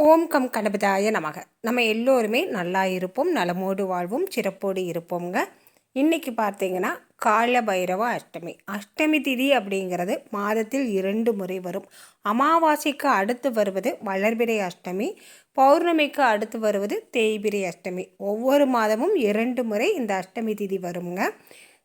ஓம் come கணபதாய நமக. நம்ம எல்லோருமே நல்லா இருப்போம் நலமோடு வாழ்வோம் சிறப்போடு இருப்போங்க இன்றைக்கி பார்த்தீங்கன்னா கால பைரவ அஷ்டமி. அஷ்டமி திதி அப்படிங்கிறது மாதத்தில் இரண்டு முறை வரும். அமாவாசைக்கு அடுத்து வருவது வளர்பிறை அஷ்டமி பௌர்ணமிக்கு அடுத்து வருவது தேய்பிரை அஷ்டமி. ஒவ்வொரு மாதமும் இரண்டு முறை இந்த அஷ்டமி திதி வருங்க.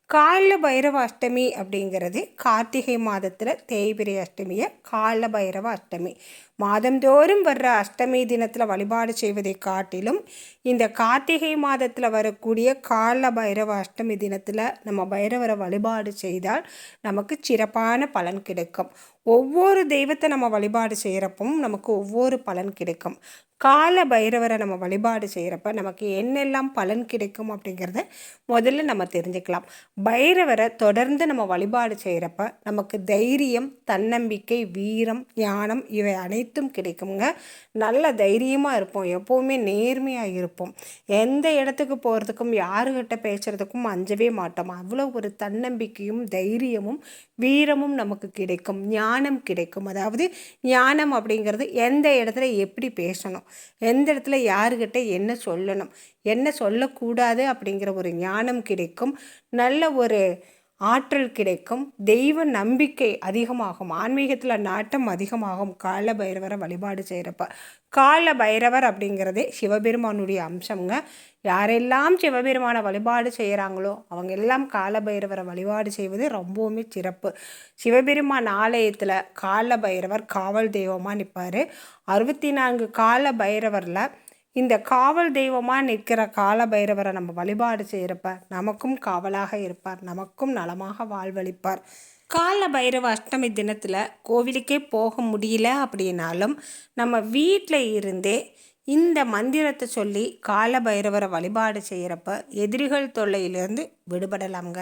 கால பைரவ அஷ்டமி அப்படிங்கிறது கார்த்திகை மாதத்தில் தேய்பிரை அஷ்டமியை கால பைரவ அஷ்டமி மாதந்தோறும் வர்ற அஷ்டமி தினத்தில் வழிபாடு செய்வதை காட்டிலும் இந்த கார்த்திகை மாதத்தில் வரக்கூடிய கால பைரவ அஷ்டமி தினத்தில் நம்ம பைரவரை வழிபாடு செய்தால் நமக்கு சிறப்பான பலன் கிடைக்கும். ஒவ்வொரு தெய்வத்தை நம்ம வழிபாடு செய்கிறப்பவும் நமக்கு ஒவ்வொரு பலன் கிடைக்கும். கால பைரவரை நம்ம வழிபாடு செய்கிறப்ப நமக்கு என்னெல்லாம் பலன் கிடைக்கும் அப்படிங்கிறத முதல்ல நம்ம தெரிஞ்சுக்கலாம். பைரவரை தொடர்ந்து நம்ம வழிபாடு செய்கிறப்ப நமக்கு தைரியம் தன்னம்பிக்கை வீரம் ஞானம் இவை அனைத்தும் கிடைக்குங்க நல்ல தைரியமாக இருப்போம். எப்போவுமே நேர்மையாக இருப்போம். எந்த இடத்துக்கு போகிறதுக்கும் யாருக்கிட்ட பேசுகிறதுக்கும் அஞ்சவே மாட்டோம். அவ்வளோ ஒரு தன்னம்பிக்கையும் தைரியமும் வீரமும் நமக்கு கிடைக்கும். ஞானம் கிடைக்கும். அதாவது ஞானம் அப்படிங்கிறது எந்த இடத்துல எப்படி பேசணும்? எந்த இடத்துல யாருக்கிட்ட என்ன சொல்லணும்? என்ன சொல்லக்கூடாது அப்படிங்கிற ஒரு ஞானம் கிடைக்கும். நல்ல ஒரு ஆற்றல் கிடைக்கும். தெய்வ நம்பிக்கை அதிகமாகும். ஆன்மீகத்தில் நாட்டம் அதிகமாகும். கால பைரவரை வழிபாடு செய்கிறப்ப கால பைரவர் அப்படிங்கிறதே சிவபெருமானுடைய அம்சங்க யாரெல்லாம் சிவபெருமானை வழிபாடு செய்கிறாங்களோ அவங்க எல்லாம் கால பைரவரை வழிபாடு செய்வது ரொம்பவுமே சிறப்பு. சிவபெருமான் ஆலயத்தில் கால பைரவர் காவல் தெய்வமாக நிற்பார் அறுபத்தி நான்கு கால பைரவரில் இந்த காவல் தெய்வமாக நிற்கிற கால பைரவரை நம்ம வழிபாடு செய்கிறப்ப நமக்கும் காவலாக இருப்பார் நமக்கும் நலமாக வாழ்வளிப்பார். கால பைரவ அஷ்டமி தினத்தில் கோவிலுக்கே போக முடியல அப்படின்னாலும் நம்ம வீட்டில் இருந்தே இந்த மந்திரத்தை சொல்லி கால பைரவரை வழிபாடு செய்கிறப்ப எதிரிகள் தொல்லையிலிருந்து விடுபடலாம்ங்க.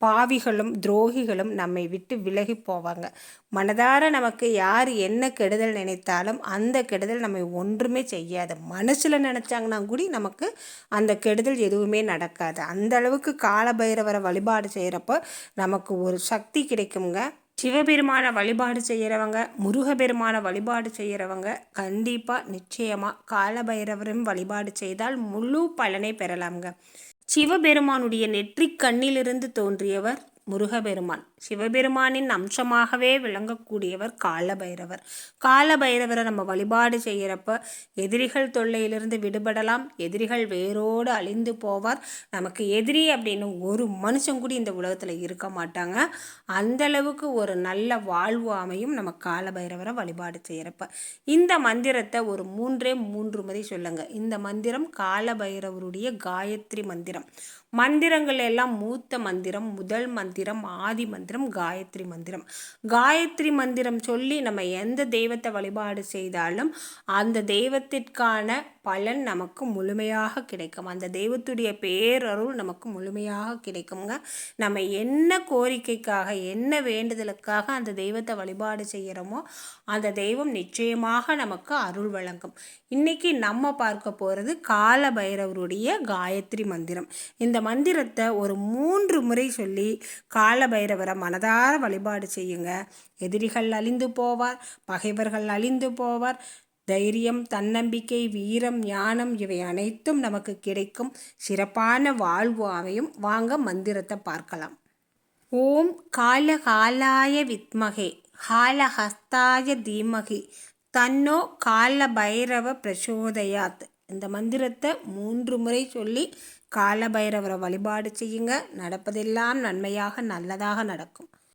பாவிகளும் துரோகிகளும் நம்மை விட்டு விலகி போவாங்க. மனதார நமக்கு யார் என்ன கெடுதல் நினைத்தாலும் அந்த கெடுதல் நம்ம ஒன்றுமே செய்யாது. மனசில் நினச்சாங்கன்னா கூட நமக்கு அந்த கெடுதல் எதுவுமே நடக்காது. அந்த அளவுக்கு கால பைரவரை வழிபாடு செய்கிறப்ப நமக்கு ஒரு சக்தி கிடைக்குங்க சிவபெருமானை வழிபாடு செய்கிறவங்க முருகப்பெருமானை வழிபாடு செய்கிறவங்க கண்டிப்பாக நிச்சயமாக காலபைரவரும் வழிபாடு செய்தால் முழு பலனை பெறலாம்ங்க. சிவபெருமானுடைய நெற்றிக் கண்ணிலிருந்து தோன்றியவர் முருகபெருமான் சிவபெருமானின் அம்சமாகவே விளங்கக்கூடியவர் காலபைரவர். காலபைரவரை நம்ம வழிபாடு செய்கிறப்ப எதிரிகள் தொல்லையிலிருந்து விடுபடலாம். எதிரிகள் வேரோடு அழிந்து போவார். நமக்கு எதிரி அப்படின்னு ஒரு மனுஷன் கூட இந்த உலகத்தில் இருக்க மாட்டாங்க. அந்தளவுக்கு ஒரு நல்ல வாழ்வு அமையும் நம்ம காலபைரவரை வழிபாடு செய்கிறப்ப இந்த மந்திரத்தை ஒரு மூன்றே மூன்று முறை சொல்லுங்கள் இந்த மந்திரம் காலபைரவருடைய காயத்ரி மந்திரம். மந்திரங்கள் எல்லாம் மூத்த மந்திரம் முதல் மந்திரம் ஆதி மந்திரம். காயத்ரி மந்திரம். காயத்ரி மந்திரம் சொல்லி நம்ம எந்த தெய்வத்தை வழிபாடு செய்தாலும் அந்த தெய்வத்திற்கான பலன் நமக்கு முழுமையாக கிடைக்கும். அந்த தெய்வத்துடைய பேரருள் நமக்கு முழுமையாக கிடைக்குங்க நம்ம என்ன கோரிக்கைக்காக என்ன வேண்டுதலுக்காக அந்த தெய்வத்தை வழிபாடு செய்கிறோமோ அந்த தெய்வம் நிச்சயமாக நமக்கு அருள் வழங்கும். இன்றைக்கி நம்ம பார்க்க போகிறது கால பைரவருடைய காயத்ரி மந்திரம். இந்த மந்திரத்தை ஒரு மூன்று முறை சொல்லி கால பைரவரை மனதார வழிபாடு செய்யுங்க. எதிரிகள் அழிந்து போவார் பகைவர்கள் அழிந்து போவார் தைரியம் தன்னம்பிக்கை வீரம் ஞானம் இவை அனைத்தும் நமக்கு கிடைக்கும் சிறப்பான வாழ்வு அமையும். வாங்க மந்திரத்தை பார்க்கலாம். ஓம் காலகாலாய வித்மகே ஹாலஹஸ்தாய தீமகி தன்னோ கால பைரவ பிரசோதயாத். இந்த மந்திரத்தை மூன்று முறை சொல்லி கால பைரவரை வழிபாடு செய்யுங்க. நடப்பதெல்லாம் நன்மையாக நல்லதாக நடக்கும்.